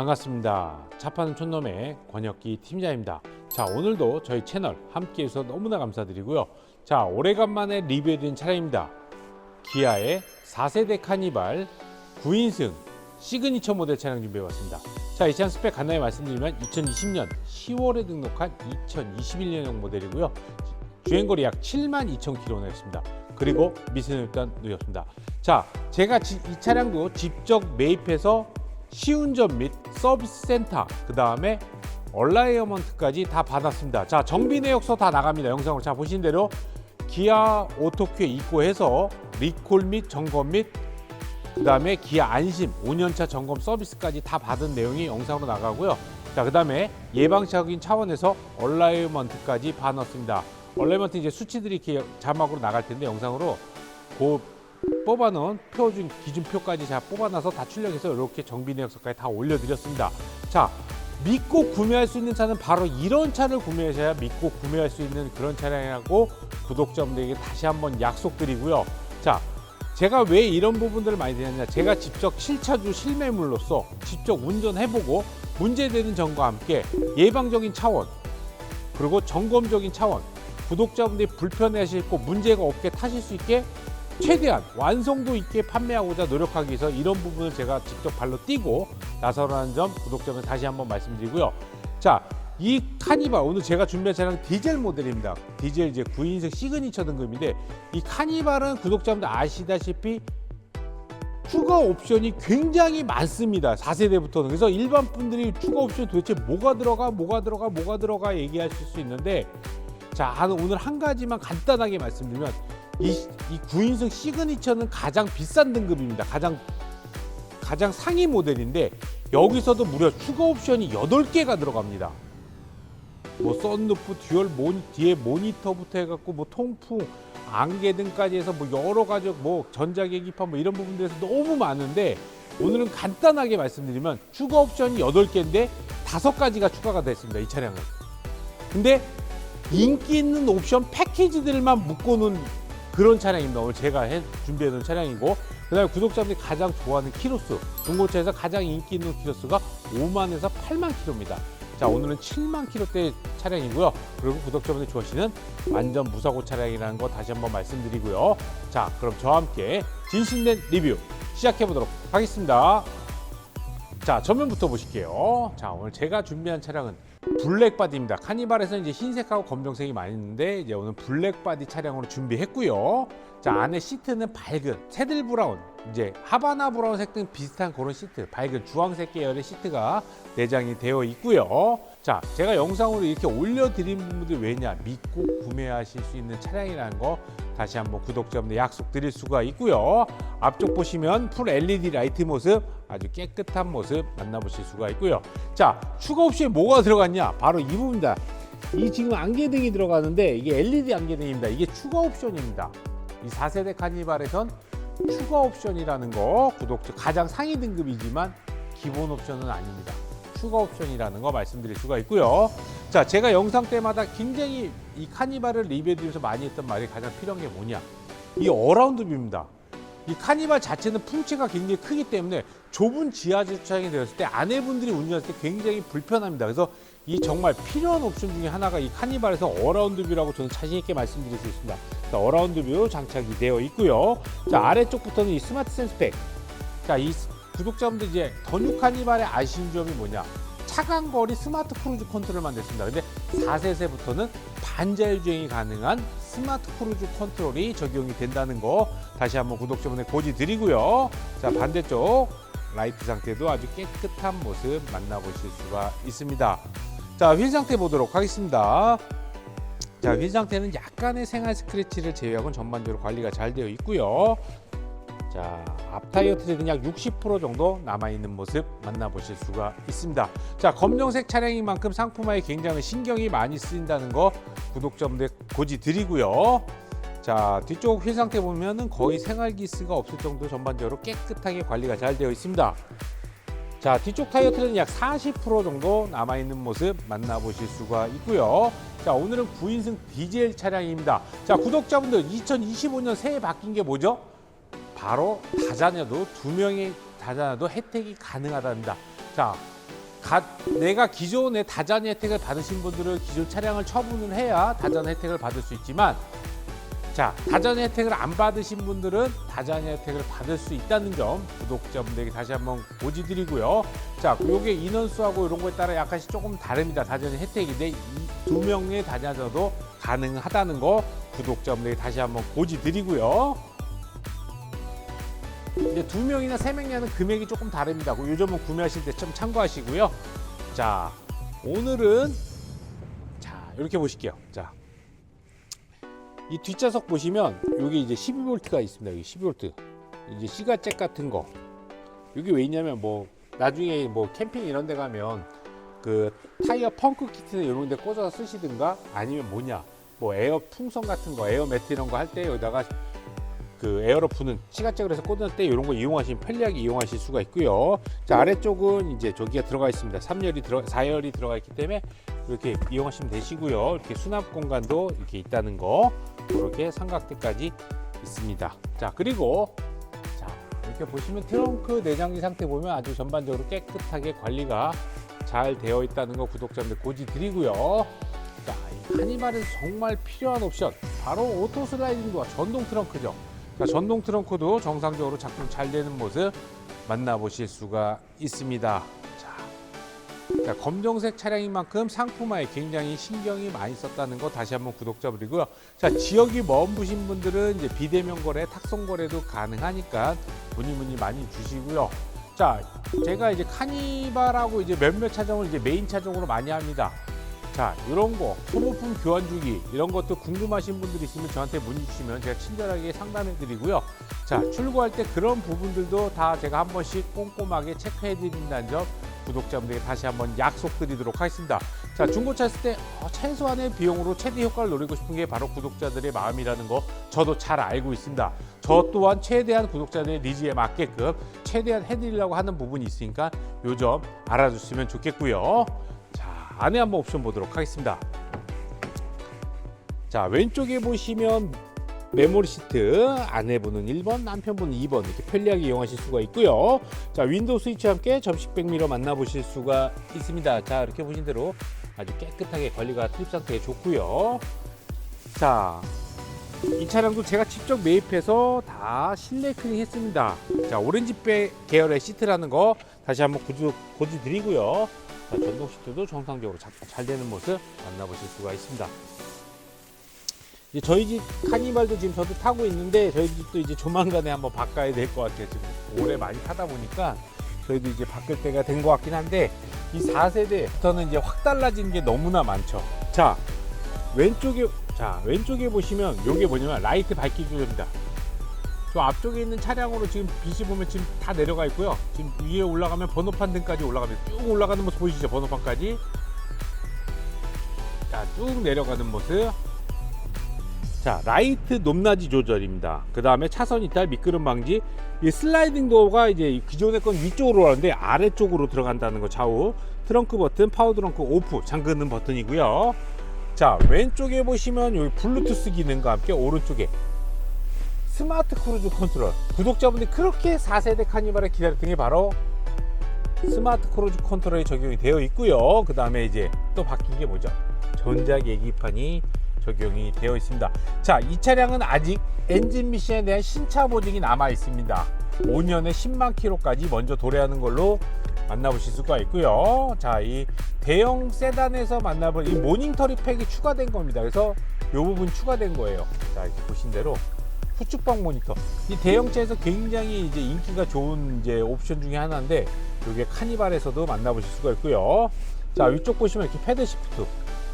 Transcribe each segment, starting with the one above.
반갑습니다. 차파는 촌놈의 권혁기 팀장입니다. 자, 오늘도 저희 채널 함께 해 주셔서 너무나 감사드리고요. 자, 오래간만에 리뷰해드린 차량입니다. 기아의 4세대 카니발 9인승 시그니처 모델 차량 준비해봤습니다. 자, 이 차량 스펙 간단히 말씀드리면 2020년 10월에 등록한 2021년형 모델이고요. 주행거리 약 7만 2천 킬로나 했습니다. 그리고 미세는 일단 누렸습니다. 자, 제가 지- 이 차량도 직접 매입해서 시운전 및 서비스 센터, 그 다음에 얼라이어먼트까지 다 받았습니다. 자, 정비 내역서 다 나갑니다. 영상으로 자 보신 대로 기아 오토큐에 입고해서 리콜 및 점검 및 그다음에 기아 안심 5년차 점검 서비스까지 다 받은 내용이 영상으로 나가고요. 자, 그다음에 예방적인 차원에서 얼라이먼트까지 봐놨습니다. 얼라이먼트 이제 수치들이 이렇게 자막으로 나갈 텐데 영상으로 그 뽑아놓은 표중 기준표까지 제가 뽑아놔서 다 출력해서 이렇게 정비 내역서까지 다 올려드렸습니다. 자, 믿고 구매할 수 있는 차는 바로 이런 차를 구매하셔야 믿고 구매할 수 있는 그런 차량이라고 구독자분들에게 다시 한번 약속드리고요. 자, 제가 왜 이런 부분들을 많이 드렸냐 제가 직접 실차주 실매물로서 직접 운전해보고 문제되는 점과 함께 예방적인 차원 그리고 점검적인 차원 구독자분들이 불편해하시고 문제가 없게 타실 수 있게 최대한 완성도 있게 판매하고자 노력하기 위해서 이런 부분을 제가 직접 발로 뛰고 나서라는 점 구독자분 다시 한번 말씀드리고요. 자, 이 카니발 오늘 제가 준비한 차량 디젤 모델입니다. 디젤 이제 9인승 시그니처 등급인데 이 카니발은 구독자분들 아시다시피 추가 옵션이 굉장히 많습니다. 4세대부터는. 그래서 일반 분들이 추가 옵션 도대체 뭐가 들어가, 뭐가 들어가, 뭐가 들어가 얘기하실 수 있는데 자, 한- 오늘 한 가지만 간단하게 말씀드리면 이, 이 9인승 시그니처는 가장 비싼 등급입니다. 가장 가장 상위 모델인데 여기서도 무려 추가 옵션이 8개가 들어갑니다. 뭐 썬루프, 듀얼 모니, 뒤에 모니터부터 해갖고 뭐 통풍, 안개 등까지 해서 뭐 여러 가지 뭐 전자계기판 뭐 이런 부분들에서 너무 많은데 오늘은 간단하게 말씀드리면 추가 옵션이 8개인데 다섯 가지가 추가가 됐습니다. 이 차량은. 근데 인기 있는 옵션 패키지들만 묶어놓은 그런 차량입니다. 오늘 제가 해, 준비해놓은 차량이고 그다음에 구독자분들이 가장 좋아하는 키로수 중고차에서 가장 인기 있는 키로수가 5만에서 8만 킬로입니다. 자 오늘은 7만 킬로대 차량이고요. 그리고 구독자분들이 좋아하시는 완전 무사고 차량이라는 거 다시 한번 말씀드리고요. 자 그럼 저와 함께 진실된 리뷰 시작해 보도록 하겠습니다. 자 전면부터 보실게요. 자 오늘 제가 준비한 차량은 블랙 바디입니다. 카니발에서 이제 흰색하고 검정색이 많이 있는데 이제 오늘 블랙 바디 차량으로 준비했고요. 자 안에 시트는 밝은 새들 브라운, 이제 하바나 브라운색 등 비슷한 그런 시트, 밝은 주황색 계열의 시트가 내장이 되어 있고요. 자 제가 영상으로 이렇게 올려드린 분들 왜냐 믿고 구매하실 수 있는 차량이라는 거 다시 한번 구독자분들 약속드릴 수가 있고요. 앞쪽 보시면 풀 LED 라이트 모습 아주 깨끗한 모습 만나보실 수가 있고요. 자 추가 옵션에 뭐가 들어갔냐? 바로 이 부분입니다. 이 지금 안개등이 들어가는데 이게 LED 안개등입니다. 이게 추가 옵션입니다. 이 4세대 카니발에선 추가 옵션이라는 거 구독자 가장 상위 등급이지만 기본 옵션은 아닙니다. 추가 옵션이라는 거 말씀드릴 수가 있고요. 자, 제가 영상 때마다 굉장히 이 카니발을 리뷰해드리면서 많이 했던 말이 가장 필요한 게 뭐냐? 이 어라운드 뷰입니다. 이 카니발 자체는 풍채가 굉장히 크기 때문에 좁은 지하 주차장이 되었을 때 아내분들이 운전할 때 굉장히 불편합니다. 그래서 이 정말 필요한 옵션 중에 하나가 이 카니발에서 어라운드 뷰라고 저는 자신 있게 말씀드릴 수 있습니다. 자, 어라운드 뷰 장착이 되어 있고요. 자, 아래쪽부터는 이 스마트 센스팩. 자, 이 구독자분들 이제 더뉴 카니발의 아쉬운 점이 뭐냐? 차간 거리 스마트 크루즈 컨트롤만 됐습니다. 근데 4세대부터는 반자율 주행이 가능한 스마트 크루즈 컨트롤이 적용이 된다는 거 다시 한번 구독자분들 고지 드리고요. 자, 반대쪽 라이트 상태도 아주 깨끗한 모습 만나보실 수가 있습니다. 자, 휠 상태 보도록 하겠습니다. 자, 휠 상태는 약간의 생활 스크래치를 제외하고는 전반적으로 관리가 잘 되어 있고요. 자, 앞 타이어 트랙은 약 60% 정도 남아있는 모습 만나보실 수가 있습니다. 자, 검정색 차량인 만큼 상품화에 굉장히 신경이 많이 쓰인다는 거 구독자분들 고지 드리고요. 자, 뒤쪽 휠 상태 보면은 거의 생활 기스가 없을 정도 전반적으로 깨끗하게 관리가 잘 되어 있습니다. 자, 뒤쪽 타이어 트랙은 약 40% 정도 남아있는 모습 만나보실 수가 있고요. 자, 오늘은 9인승 디젤 차량입니다. 자, 구독자분들 2025년 새해 바뀐 게 뭐죠? 바로 다자녀도 두 명이 다자녀도 혜택이 가능하답니다. 자, 가- 내가 기존에 다전 혜택을 받으신 분들은 기존 차량을 처분을 해야 다전 혜택을 받을 수 있지만 자 다전 혜택을 안 받으신 분들은 다전 혜택을 받을 수 있다는 점 구독자분들에게 다시 한번 고지드리고요. 자 요게 인원수하고 이런 거에 따라 약간씩 조금 다릅니다. 다전 혜택인데 이두 명의 다자져도 가능하다는 거 구독자분들에게 다시 한번 고지드리고요. 이제 두 명이나 세 명이냐는 금액이 조금 다릅니다. 그 요점은 구매하실 때 좀 참고하시고요. 자, 오늘은 자 이렇게 보실게요. 자, 이 뒷좌석 보시면 여기 이제 12V가 있습니다. 여기 12V. 이제 시가잭 같은 거. 여기 왜 있냐면 뭐 나중에 뭐 캠핑 이런 데 가면 그 타이어 펑크 키트 이런 데 꽂아서 쓰시든가 아니면 뭐냐 뭐 에어 풍선 같은 거 에어 매트 이런 거 할 때 여기다가 그 시가잭을 해서 꽂을 때 이런 거 이용하시면 편리하게 이용하실 수가 있고요. 자 아래쪽은 이제 저기가 들어가 있습니다. 3열이 들어 4열이 들어가 있기 때문에 이렇게 이용하시면 되시고요. 이렇게 수납 공간도 이렇게 있다는 거 이렇게 삼각대까지 있습니다. 자 그리고 자 이렇게 보시면 트렁크 내장지 상태 보면 아주 전반적으로 깨끗하게 관리가 잘 되어 있다는 거 구독자분들 고지 드리고요. 자, 이 카니발은 정말 필요한 옵션 바로 오토 슬라이딩 도어 전동 트렁크죠. 자, 전동 트렁크도 정상적으로 작동 잘 되는 모습 만나보실 수가 있습니다. 자, 자, 검정색 차량인 만큼 상품화에 굉장히 신경이 많이 썼다는 거 다시 한번 구독자분들이고요. 자, 지역이 먼 부신 분들은 이제 비대면 거래, 탁송 거래도 가능하니까 문의 문의 많이 주시고요. 자, 제가 이제 카니발하고 이제 몇몇 차종을 이제 메인 차종으로 많이 합니다. 자, 이런 거, 소모품 교환 주기, 이런 것도 궁금하신 분들 있으면 저한테 문의 주시면 제가 친절하게 상담해 드리고요. 자, 출고할 때 그런 부분들도 다 제가 한 번씩 꼼꼼하게 체크해 드린다는 점 구독자분들에게 다시 한번 약속드리도록 하겠습니다. 자, 중고차 샀을 때 어, 최소한의 비용으로 최대 효과를 노리고 싶은 게 바로 구독자들의 마음이라는 거 저도 잘 알고 있습니다. 저 또한 최대한 구독자들의 니즈에 맞게끔 최대한 해드리려고 하는 부분이 있으니까 요 점 알아주시면 좋겠고요. 자, 안에 한번 옵션 보도록 하겠습니다. 자, 왼쪽에 보시면 메모리 시트 아내분은 1번, 남편분은 2번 이렇게 편리하게 이용하실 수가 있고요. 자, 윈도우 스위치와 함께 접식 백미러 만나보실 수가 있습니다. 자, 이렇게 보신 대로 아주 깨끗하게 관리가 트립 상태에 좋고요. 자, 이 차량도 제가 직접 매입해서 다 실내 클링 했습니다. 자, 오렌지백 계열의 시트라는 거 다시 한번 고지, 고지 드리고요. 자, 전동 시트도 정상적으로 자- 잘 되는 모습 만나보실 수가 있습니다. 이제 저희 집 카니발도 지금 저도 타고 있는데 저희 집도 이제 조만간에 한번 바꿔야 될 것 같아요. 지금 오래 많이 타다 보니까 저희도 이제 바뀔 때가 된 것 같긴 한데 이 4세대부터는 이제 확 달라진 게 너무나 많죠. 자 왼쪽에 자 왼쪽에 보시면 요게 뭐냐면 라이트 밝기 조절입니다. 저 앞쪽에 있는 차량으로 지금 빛이 보면 지금 다 내려가 있고요. 지금 위에 올라가면 번호판 등까지 올라가면 쭉 올라가는 모습 보이시죠? 번호판까지. 자, 쭉 내려가는 모습. 자, 라이트 높낮이 조절입니다. 그 다음에 차선 이탈, 미끄럼 방지. 이 슬라이딩 도어가 이제 기존의 건 위쪽으로 가는데 아래쪽으로 들어간다는 거 좌우. 트렁크 버튼, 파워 트렁크 오프, 잠그는 버튼이고요. 자, 왼쪽에 보시면 여기 블루투스 기능과 함께 오른쪽에 스마트 크루즈 컨트롤. 구독자분들이 그렇게 4세대 카니발을 기다렸던 게 바로 스마트 크루즈 컨트롤이 적용이 되어 있고요. 그 다음에 이제 또 바뀐 게 뭐죠? 전자 계기판이 적용이 되어 있습니다. 자, 이 차량은 아직 엔진 미션에 대한 신차 보증이 남아 있습니다. 5년에 10만 킬로까지 먼저 도래하는 걸로 만나보실 수가 있고요. 자, 이 대형 세단에서 만나볼 이 모닝터리 팩이 추가된 겁니다. 그래서 이 부분 추가된 거예요. 자, 이렇게 보신 대로 후축방 모니터. 이 대형차에서 굉장히 이제 인기가 좋은 이제 옵션 중에 하나인데 이게 카니발에서도 만나보실 수가 있고요. 자, 위쪽 보시면 이렇게 패드 시프트.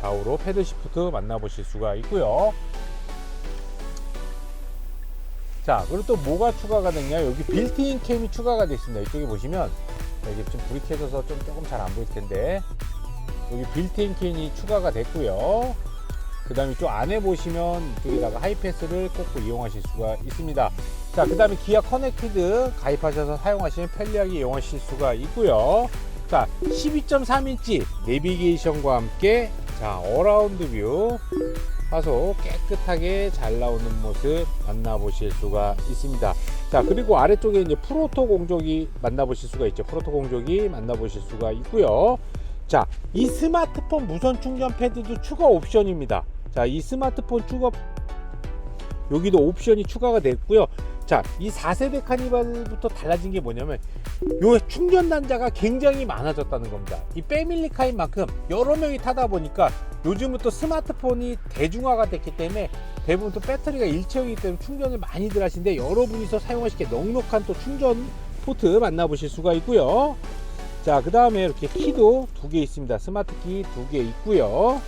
좌우로 패드 시프트 만나보실 수가 있고요. 자, 그리고 또 뭐가 추가가 됐냐? 여기 빌트인 캠이 추가가 되어 있습니다. 이쪽에 보시면 이게 좀 불이 켜져서 좀 조금 잘 안 보일 텐데 여기 빌트인 캠이 추가가 됐고요. 그 다음에 또 안에 보시면 이쪽에다가 하이패스를 꽂고 이용하실 수가 있습니다. 자, 그 다음에 기아 커넥티드 가입하셔서 사용하시면 편리하게 이용하실 수가 있고요. 자, 12.3인치 내비게이션과 함께 자, 어라운드 뷰 화소 깨끗하게 잘 나오는 모습 만나보실 수가 있습니다. 자 그리고 아래쪽에 이제 프로토 공조기 만나보실 수가 있죠. 프로토 공조기 만나보실 수가 있고요. 자 이 스마트폰 무선 충전 패드도 추가 옵션입니다. 자 이 스마트폰 추가 여기도 옵션이 추가가 됐고요. 자, 이 4세대 카니발부터 달라진 게 뭐냐면 요 충전 단자가 굉장히 많아졌다는 겁니다. 이 패밀리 카인 만큼 여러 명이 타다 보니까 요즘은 또 스마트폰이 대중화가 됐기 때문에 대부분 또 배터리가 일체형이기 때문에 충전을 많이들 하시는데 여러분이서 사용하시기에 넉넉한 또 충전 포트 만나보실 수가 있고요. 자, 그 다음에 이렇게 키도 두 개 있습니다. 스마트 키 두 개 있고요.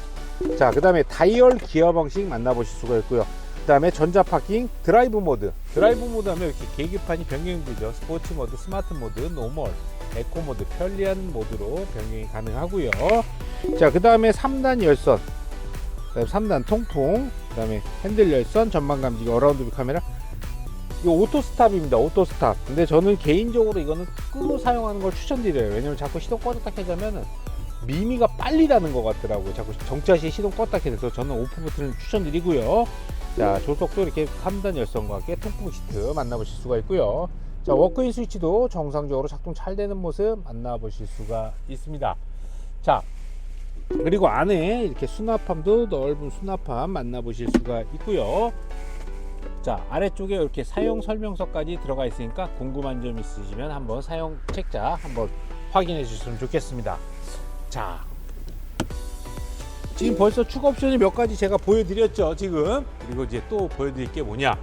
자, 그 다음에 다이얼 기어 방식 만나보실 수가 있고요. 그 다음에 전자 파킹 드라이브 모드 드라이브 모드 하면 이렇게 계기판이 변경되죠 스포츠 모드 스마트 모드 노멀 에코 모드 편리한 모드로 변경이 가능하고요 자 그 다음에 3단 열선 그다음에 3단 통풍 그 다음에 핸들 열선 전방 감지 어라운드 뷰 카메라 이거 오토 스탑입니다 오토 스탑. 근데 저는 개인적으로 이거는 끄고 사용하는 걸 추천드려요. 왜냐면 자꾸 시동 꺼졌다 켜자면은 미미가 빨리 나는 것 같더라고요. 자꾸 정차시 시동 껐다 켜서 저는 오프 버튼을 추천드리고요. 자 조석도 이렇게 3단 열선과 함께 통풍 시트 만나보실 수가 있고요. 자 워크인 스위치도 정상적으로 작동 잘 되는 모습 만나보실 수가 있습니다. 자 그리고 안에 이렇게 수납함도 넓은 수납함 만나보실 수가 있고요 자 아래쪽에 이렇게 사용 설명서까지 들어가 있으니까 궁금한 점 있으시면 한번 사용 책자 한번 확인해 주시면 좋겠습니다. 자 지금 벌써 추가 옵션이 몇 가지 제가 보여드렸죠 지금? 그리고 이제 또 보여드릴 게 뭐냐?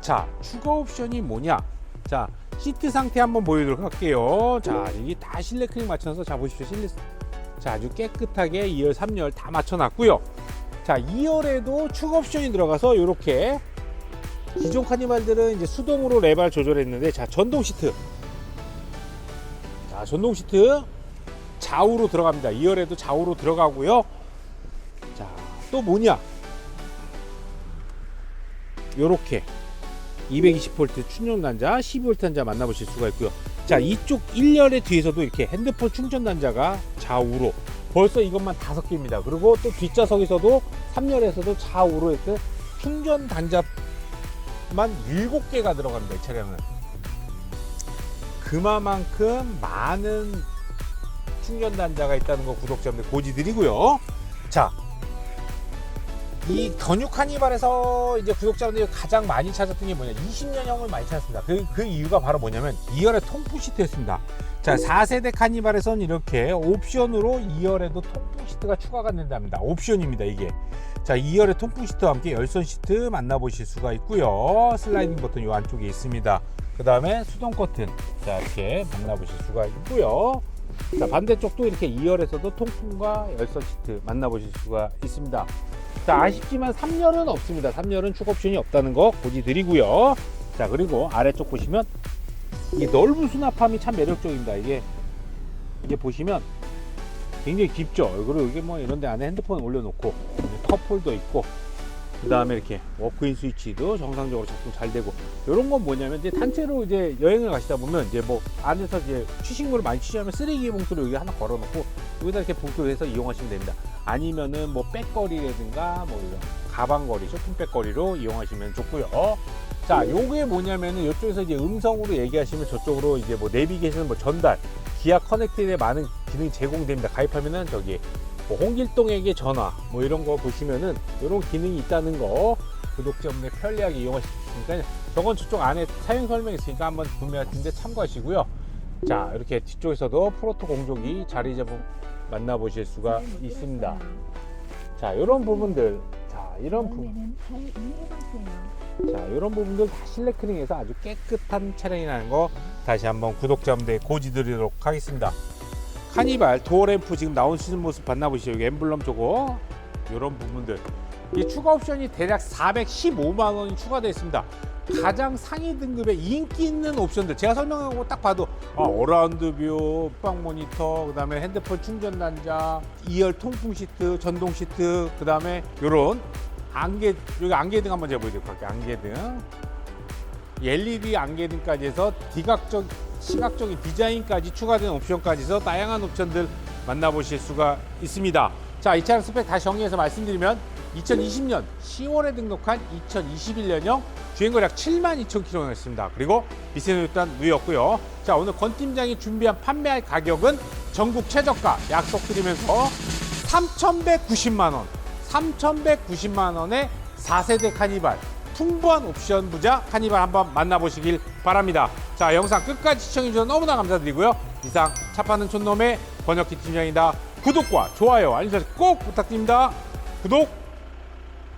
자 추가 옵션이 뭐냐? 자 시트 상태 한번 보여드리도록 할게요. 자 이게 다 실내 클릭 맞춰서 자 보십시오. 실내 자 아주 깨끗하게 2열 3열 다 맞춰 놨고요 자 2열에도 추가 옵션이 들어가서 이렇게 기존 카니발들은 이제 수동으로 레발 조절했는데 자 전동 시트 자, 전동 시트 좌우로 들어갑니다. 2열에도 좌우로 들어가고요. 자, 또 뭐냐? 요렇게 220V 충전 단자, 12V 단자 만나보실 수가 있고요. 자, 이쪽 1열의 뒤에서도 이렇게 핸드폰 충전 단자가 좌우로 벌써 이것만 다섯 개입니다. 그리고 또 뒷좌석에서도 3열에서도 좌우로 이렇게 충전 단자만 7개가 들어갑니다. 이 차량은. 그만큼 많은 충전 단자가 있다는 거 구독자분들 고지드리고요. 자, 이 견육 카니발에서 이제 구독자분들이 가장 많이 찾았던 게 뭐냐? 20년형을 많이 찾았습니다. 그, 그 이유가 바로 뭐냐면 2열에 통풍 시트였습니다. 자, 4세대 카니발에서는 이렇게 옵션으로 2열에도 통풍 시트가 추가가 된답니다. 옵션입니다, 이게. 자, 2열에 통풍 시트와 함께 열선 시트 만나보실 수가 있고요. 슬라이딩 버튼 이 안쪽에 있습니다. 그 다음에 수동 커튼 자 이렇게 만나보실 수가 있고요 자 반대쪽도 이렇게 2열에서도 통풍과 열선 시트 만나보실 수가 있습니다. 자 아쉽지만 3열은 없습니다. 3열은 추가 옵션이 없다는 거 고지 드리고요. 자 그리고 아래쪽 보시면 이 넓은 수납함이 참 매력적입니다. 이게 이게 보시면 굉장히 깊죠? 그리고 이게 뭐 이런 데 안에 핸드폰 올려놓고 컵홀더 있고 그 다음에 이렇게 워크인 스위치도 정상적으로 작동 잘 되고 이런 건 뭐냐면 이제 단체로 이제 여행을 가시다 보면 이제 뭐 안에서 이제 취식물을 많이 취하면 쓰레기 봉투를 여기 하나 걸어놓고 여기다 이렇게 봉투를 해서 이용하시면 됩니다. 아니면은 뭐 백거리라든가 뭐 이런 가방거리, 쇼핑백거리로 이용하시면 좋고요. 자, 요게 뭐냐면은 이쪽에서 이제 음성으로 얘기하시면 저쪽으로 이제 뭐 내비게이션 뭐 전달, 기아 커넥티드에 많은 기능이 제공됩니다. 가입하면은 저기 뭐 홍길동에게 전화 뭐 이런 거 보시면은 이런 기능이 있다는 거 구독자분들 편리하게 이용하실 수 있으니까 저건 저쪽 안에 사용 설명이 있으니까 한번 구매할 텐데 참고하시고요. 자 이렇게 뒤쪽에서도 프로토 공조기 자리 잡음 만나보실 수가 있습니다. 자 이런 부분들 자 이런 부분. 자 이런 부분들 다 실내 클링해서 아주 깨끗한 차량이라는 거 다시 한번 구독자분들 고지드리도록 하겠습니다. 카니발 도어 램프 지금 나온 시즌 모습 봤나보시죠. 여기 엠블럼 저거 이런 부분들. 이 추가 옵션이 대략 415만 원이 추가되어 있습니다. 가장 상위 등급의 인기 있는 옵션들. 제가 설명하고 딱 봐도 아, 어라운드 뷰, 빡 모니터, 그 다음에 핸드폰 충전 단자, 2열 통풍 시트, 전동 시트, 그 다음에 요런 안개 여기 안개등 한번 제가 보여드릴게요. 안개등. 이 LED 안개등까지 해서 디각적 시각적인 디자인까지 추가된 옵션까지 해서 다양한 옵션들 만나보실 수가 있습니다. 자, 이 차량 스펙 다시 정리해서 말씀드리면 2020년 10월에 등록한 2021년형 주행거리 약 7만 2천 킬로가 있습니다. 그리고 미세노 일단 누였고요. 자, 오늘 권 팀장이 준비한 판매할 가격은 전국 최저가 약속드리면서 3,190만 원, 3,190만 원의 4세대 카니발 풍부한 옵션 부자 카니발 한번 만나보시길 바랍니다. 자, 영상 끝까지 시청해 주셔서 너무나 감사드리고요. 이상 차 파는 촌놈의 권혁기 팀장이다. 구독과 좋아요, 알림 설정 꼭 부탁드립니다. 구독,